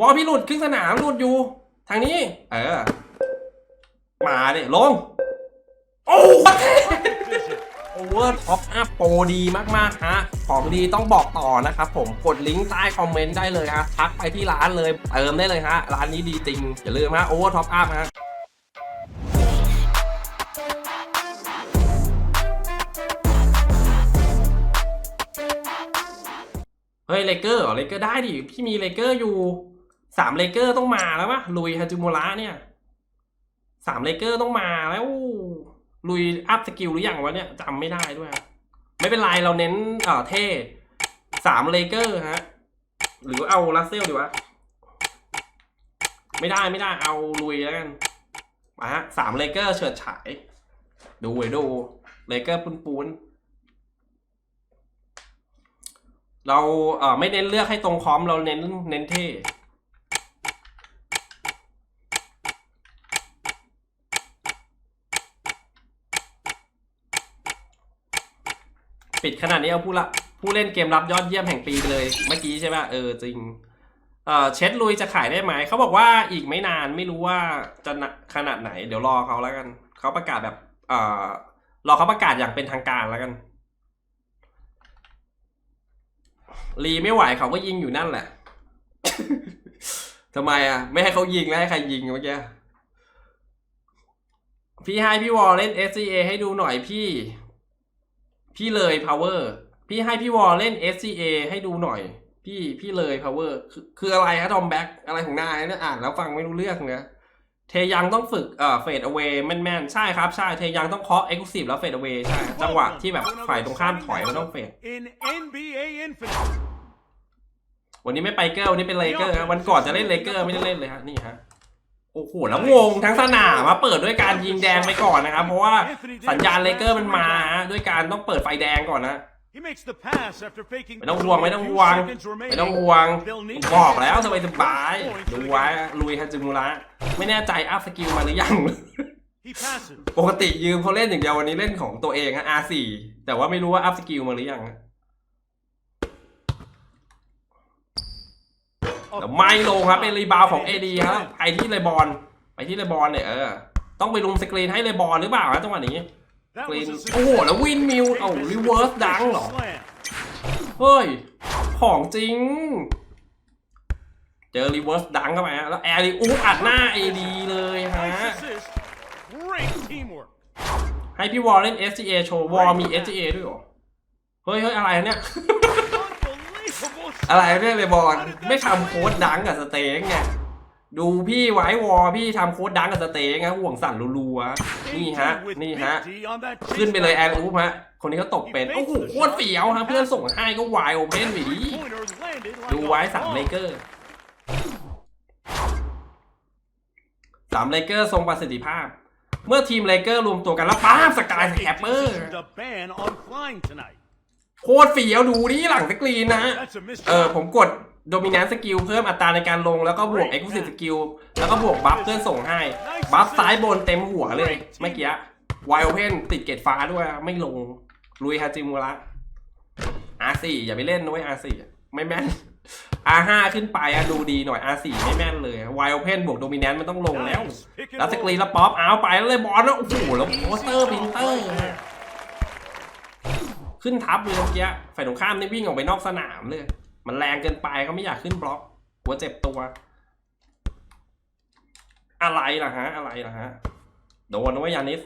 วอลพี่หลุดครึ่งสนามหลุดอยู่ ทางนี้ เออ มาดิลง โอ้โอเวอร์ท็อปอัพโปรดีมากๆฮะ ของดีต้องบอกต่อนะครับผมกดลิงก์ใต้คอมเมนต์ได้เลยฮะทักไปที่ร้านเลย เติมได้เลยฮะ ร้านนี้ดีจริง อย่าลืมฮะโอเวอร์ท็อปอัพฮะเฮ้ยเลเกอร์เหรอเลเกอร์ได้ดิ พี่มีเลเกอร์อยู่ สามเลเกอร์ต้องมาแล้วปะลุยฮาจิมุระเนี่ยสามเลเกอร์ต้องมาแล้วลุยอัพสกิลหรืออยังวะเนี่ยจำไม่ได้ด้วยครับไม่เป็นไรเราเน้นเอ่อเท่สามเลเกอร์ฮะหรือเอาลัสเซลดีวะไม่ได้ไม่ได้เอาลุยแล้วกันมาฮะสามเลเกอร์เฉิดฉาย ดูไว้ดูเลเกอร์ปูนปูนเราเอ่อไม่เน้นเลือกให้ตรงคอมเราเน้นเน้นเท่ ปิดขนาดนี้เอาผู้ละผู้เล่นเกมรับยอดเยี่ยมแห่งปีไปเลย เมื่อกี้ใช่ป่ะเออจริงเออเช็ดลุยจะขายได้ไหมเขาบอกว่าอีกไม่นานไม่รู้ว่าจะหนักขนาดไหน เดี๋ยวรอเขาแล้วกันเขาประกาศแบบเออรอเขาประกาศอย่างเป็นทางการแล้วกันรีไม่ไหวเขาก็ยิงอยู่นั่นแหละทำไมอะ ไม่ให้เขายิงแล้วให้ใครยิงเมื่อกี้พี่ให้พี่วอลเล่น SCA ให้ดูหน่อยพี่ พี่เลย power พี่ให้พี่วอลเล่น SCA ให้ดูหน่อย พี่พี่เลย power คือคืออะไรฮะทอมแบ็กอะไรของนายเนี่ยอ่านแล้วฟังไม่รู้เรื่องนะเทยังต้องฝึกเอ่อเฟดเอาไว้แม่นๆ ใช่ครับ ใช่เทยังต้องเคาะ exclusive แล้วเฟดเอาไว้ใช่ จังหวะที่แบบฝ่ายตรงข้ามถอยมันต้องเฟด in NBA Infinite. วันนี้ไม่ไปเกอร์วันนี้เป็นเลเกอร์ครับวันก่อนจะเล่นเลเกอร์ไม่ได้เล่นเลยฮะนี่ฮะ โอ้โหแล้วงงทั้งสนามมาเปิดด้วยการยิงแดงไปก่อนนะครับ เพราะว่าสัญญาณเลเกอร์มันมาฮะด้วยการต้องเปิดไฟแดงก่อนนะ He makes the pass after faking ไม่ต้องห่วงไม่ต้องห่วง two seconds remaining. ไม่ต้องห่วง They'll need บอกแล้วสบายสบาย points ดู for the ไว้ game. ลุยฮัจิมุระไม่แน่ใจอัพสกิลมาหรือยัง He passes. ปกติยืมเขาเล่นอย่างเดียววันนี้เล่นของตัวเองฮะ R4 แต่ว่าไม่รู้ว่าอัพสกิลมาหรือยังฮะ แต่ไม่ลงครับเป็นรีบาวของ AD ครับไปที่เลบอนไปที่เลบอนเนี่ยเออต้องไปลุมสกรีนให้เลบอนหรือเปล่าฮะจังหวะนี้ That สกรีน was a โอ้โหแล้ววินมิวเอ้ารีเวิร์สดังเหรอ slam. เฮ้ยของจริง เจอรีเวิร์สดังเข้าไปฮะแล้วแอร์รีอูอัดหน้าเอดีเลยฮะ Nice assist. Great teamwork. ให้พี่วอลเล่น SGA โชว์วอลมี SGA ด้วยเหรอเฮ้ยเฮ้ยอะไรเนี่ย Unbelievable อะไรเนี่ยเลยบอลไม่ทำโค้ดดังกับสเต็งไงดูพี่ไว้วอลพี่ทำโค้ดดังกับสเต็งนะห่วงสั่นรัวๆนี่ฮะ นี่ฮะ ขึ้นไปเลยแอร์อูฮะ คนนี้เขาตกเป็น โอ้โหโคตรเฟียวฮะเพื่อนส่งให้ก็วายโอเพนไปดิดูไว้สามเลเกอร์สามเลเกอร์ทรงประสิทธิภาพ เมื่อทีมเลเกอร์รวมตัวกันแล้วป้าบสกายสแคปเปอร์ โคตรเฟี้ยวดูดิหลังสกรีนนะฮะ That's a missed เออ shot. ผมกด Dominant Skill เพิ่มอัตราในการลงแล้วก็บวก Exclusive Skill แล้วก็บวกบัฟเพื่อนส่งให้ บัฟซ้ายบนเต็มหัวเลยเมื่อกี้ไวโอเพนติดเกตฟ้าด้วยไม่ลงลุยฮาจิมุระ R4 อย่าไปเล่นนะเว้ย R4 ไม่แม่น R5 ขึ้นไปอะดูดีหน่อย R4 ไม่แม่นเลยไวโอเพนบวกโดมิแนนมันต้องลงแล้ว Nice. Pick and แล้วสกรีน roll. แล้วป๊อปเอาไปแล้วเลยบอลแล้วโอ้โหแล้วโปสเตอร์พินเตอร์ ขึ้นทับเลยเมื่อกี้ฝ่ายตรงข้ามนี่วิ่งออกไปนอกสนามเลย มันแรงเกินไปเขาไม่อยากขึ้นบล็อก หัวเจ็บตัว อะไรล่ะฮะ อะไรล่ะฮะ โดนนะเว้ยยานิส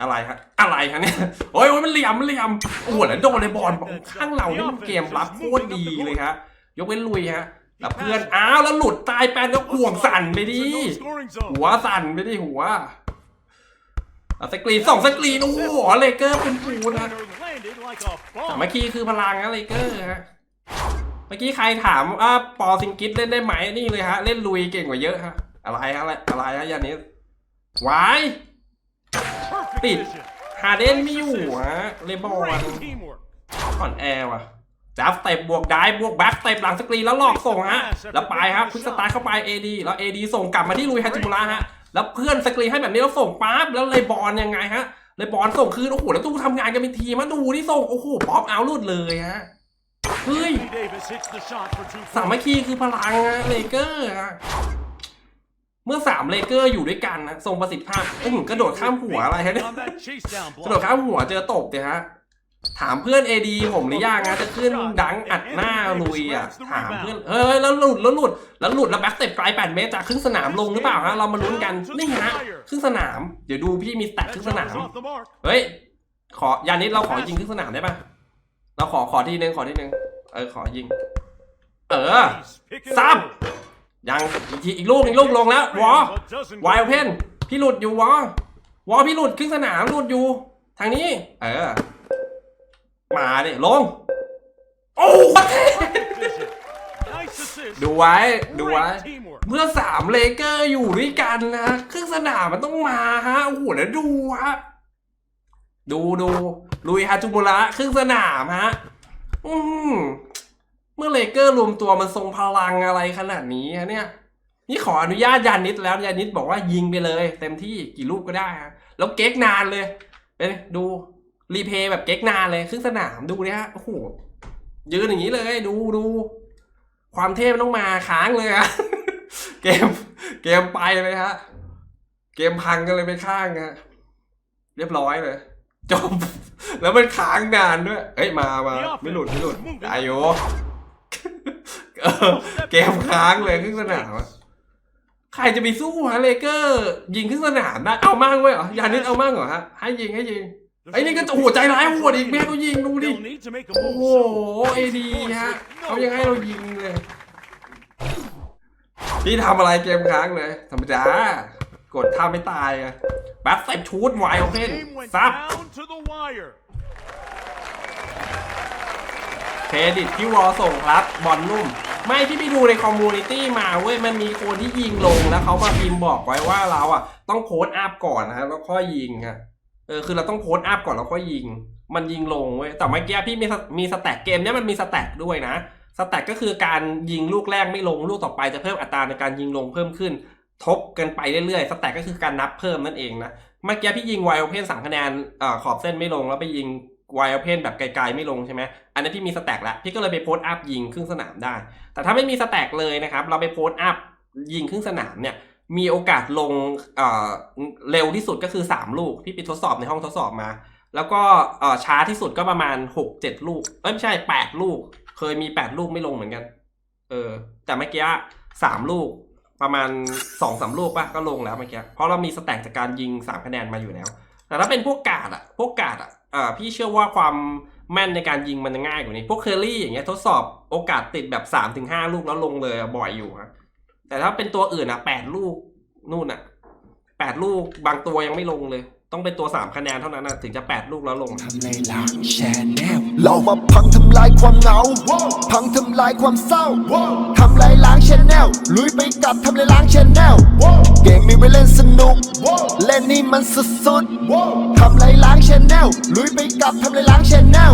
อะไรฮะ อะไรฮะเนี่ยโอ้ยโอ้ยมันเหลี่ยมมันเหลี่ยมโอ้โหแล้วโดนเลยบอลข้างเรานี่มันเกมรับโคตรดีเลยครับยกเว้นลุยฮะแล้วเพื่อนอ้าวแล้วหลุดตายแปนก็ห่วงสั่นไปดิหัวสั่นไปดิหัว อสกรีนสองสกรีนโอ้โหเลเกอร์เป็นปูนะ Pointer landed like a สามัคคีคือพลังนะเลเกอร์ฮะเมื่อกี้ใครถามว่าปอซิงกิสเล่นได้ไหมนี่เลยฮะ เล่นลุยเก่งกว่าเยอะฮะอะไรฮะอะไรอะไรฮะยานิสวาย Perfect Beat. vision. ฮาเดนไม่อยู่ฮะเลบอล Great teamwork. อ่อนแอว่ะจับเต็ปบวกได้บวกแบ็กเต็ปหลังสกรีนแล้วหลอกส่งฮะแล้วไปครับควิกสตาร์เข้าไป AD แล้ว AD ส่งกลับมาที่ลุยฮาจิมุระฮะ แล้วเพื่อนสกรีนให้แบบนี้แล้วส่งปั๊บแล้วเลยบอลยังไงฮะเลยบอลส่งคืนโอ้โหแล้วตู้ทำงานกันเป็นทีมมาดูที่ส่งโอ้โหป๊อปเอาลุดเลยฮะเฮ้ยสามัคคีคือพลังอะเลเกอร์อะเมื่อสามเลเกอร์อยู่ด้วยกันนะทรงประสิทธิภาพเอ้ยกระโดดข้ามหัวอะไรฮะเนี่ยกระโดดข้ามหัวเจอตบเนี่ยฮะ ถามเพื่อนเอดีผมหรือยังนะจะขึ้นดังอัดหน้าลุยอะถามเพื่อนเฮ้ยแล้วหลุดแล้วหลุดแล้วหลุดแล้วแบ็คสเต็ปไกลแปดเมตรจากครึ่งสนามลงหรือเปล่าฮะเรามาลุ้นกันนี่ฮะครึ่งสนาม เดี๋ยวดูพี่มีสแตท That ครึ่งสนามเฮ้ยขอยานิดเราขอยิงครึ่งสนามได้ปะเราขอขอทีนึงขอทีนึงเออขอยิง เออ He's picking Stop. it up. ยังอีกทีอีกลูกอีกลูกลงแล้ววอ But doesn't วายเพนพี่หลุดอยู่วอวอพี่หลุดครึ่งสนามหลุดอยู่ ทางนี้ เออ มาดิลง โอ้โห vision. Nice assist. ดูไว้ ดูไว้ Great teamwork. เมื่อสามเลเกอร์อยู่ด้วยกันนะครึ่งสนามมันต้องมาฮะ โอ้โหแล้วดูฮะ ดูดูลุยฮาจูมุระครึ่งสนามฮะ อืมเมื่อเลเกอร์รวมตัวมันทรงพลังอะไรขนาดนี้ฮะเนี่ย นี่ขออนุญาตยานิดแล้วยานิดบอกว่ายิงไปเลย เต็มที่กี่ลูกก็ได้ฮะ แล้วเก๊กนานเลย เป็นดู รีเพย์แบบเก๊กนานเลยครึ่งสนามดูเนี่ยโอ้โหยืนอย่างนี้เลยดูดูความเทพต้องมาค้างเลยฮะเกมเกมไปเลยฮะ เกมพังกันเลยไปข้างฮะเรียบร้อยเลยจบ แล้วมันค้างนานด้วย เอ้ยมามาไม่หลุดไม่หลุดอายุเออเกมค้างเลยครึ่งสนามใครจะไปสู้ฮะเลเกอร์ ยิงครึ่งสนามได้เอามั่งเว้เหรอ ยานิดเอามั่งเหรอฮะให้ยิงให้ยิง ไอ้นี่ก็โอ้โหใจร้ายโหดอีกแม่เขายิงดูดิ They'll need to make a โอ้ move โห soon. เอดีฮะเขายังให้เรายิงเลย พี่ทำอะไรเกมค้างเลยธรรมดากดท่าไม่ตายอะแบ็คไซด์ชูดไวโอเพน Game went ซับ down to the wire. เครดิตที่วอส่งครับ บอลนุ่ม ไม่พี่ไปดูในคอมมูนิตี้มาเว้ย มันมีคนที่ยิงลงแล้วเขามาพิมพ์บอกไว้ว่าเราอะ ต้องโพสต์อัพก่อนนะฮะแล้วค่อยยิงฮะเออคือเราต้องโพสต์อัพก่อนแล้วค่อยยิง มันยิงลงเว้ยแต่เมื่อกี้พี่มีมีสแต็กเกมเนี้ยมันมีสแต็กด้วยนะสแต็กก็คือการยิงลูกแรกไม่ลงลูกต่อไปจะเพิ่มอัตราในการยิงลงเพิ่มขึ้น ทบกันไปเรื่อยๆสแต็กก็คือการนับเพิ่มนั่นเองนะเมื่อกี้พี่ยิงไวโอเพนสามคะแนนเอ่อขอบเส้นไม่ลงแล้วไปยิงไวโอเพนแบบไกลๆไม่ลงใช่ไหมอันนั้พี่มีสแต็กแล้วพี่ก็เลยไปโพสต์อัพยิงครึ่งสนามได้ แต่ถ้าไม่มีสแต็กเลยนะครับเราไปโพสต์อัพยิงครึ่งสนามเนี่ย มีโอกาสลงเเร็วที่สุดก็คือ 3 ลูกที่ไปทดสอบในห้องทดสอบมา แล้วก็ช้าที่สุดก็ประมาณ 6 7 ลูก เอ้ยไม่ใช่ 8 ลูก เคยมี 8 ลูกไม่ลงเหมือนกัน เออ แต่เมื่อกี้สามลูกประมาณ2อสามลูกป่ะก็ลงแล้วเมื่อกี้เพราะเรามีสแต็กจากการยิง 3 คะแนนมาอยู่แล้ว แต่ถ้าเป็นพวกกาดอะพวกกาดอะอ่าพี่เชื่อว่าความแม่นในการยิงมันง่ายกว่านี้ พวกเคอรี่อย่างเงี้ยทดสอบโอกาสติดแบบ3าถึงหลูกแล้วลงเลยบ่อยอยู่ฮะ แต่ถ้าเป็นตัวอื่นอะแปดลูกนู่นอะแปดลูกบางตัวยังไม่ลงเลย ต้องเป็นตัวสามคะแนนเท่านั้นนะถึงจะแปดลูกแล้วลงทำในหลังแชนแนลเรามาพังทำลายความเหงา พังทำลายความเศร้าทำลายล้างชแนลลุยไปกับทำลายล้างชแนลเกมมีไว้เล่นสนุก เล่นนี่มันสุดๆทำลายล้างชแนลลุยไปกับทำลายล้างชแนล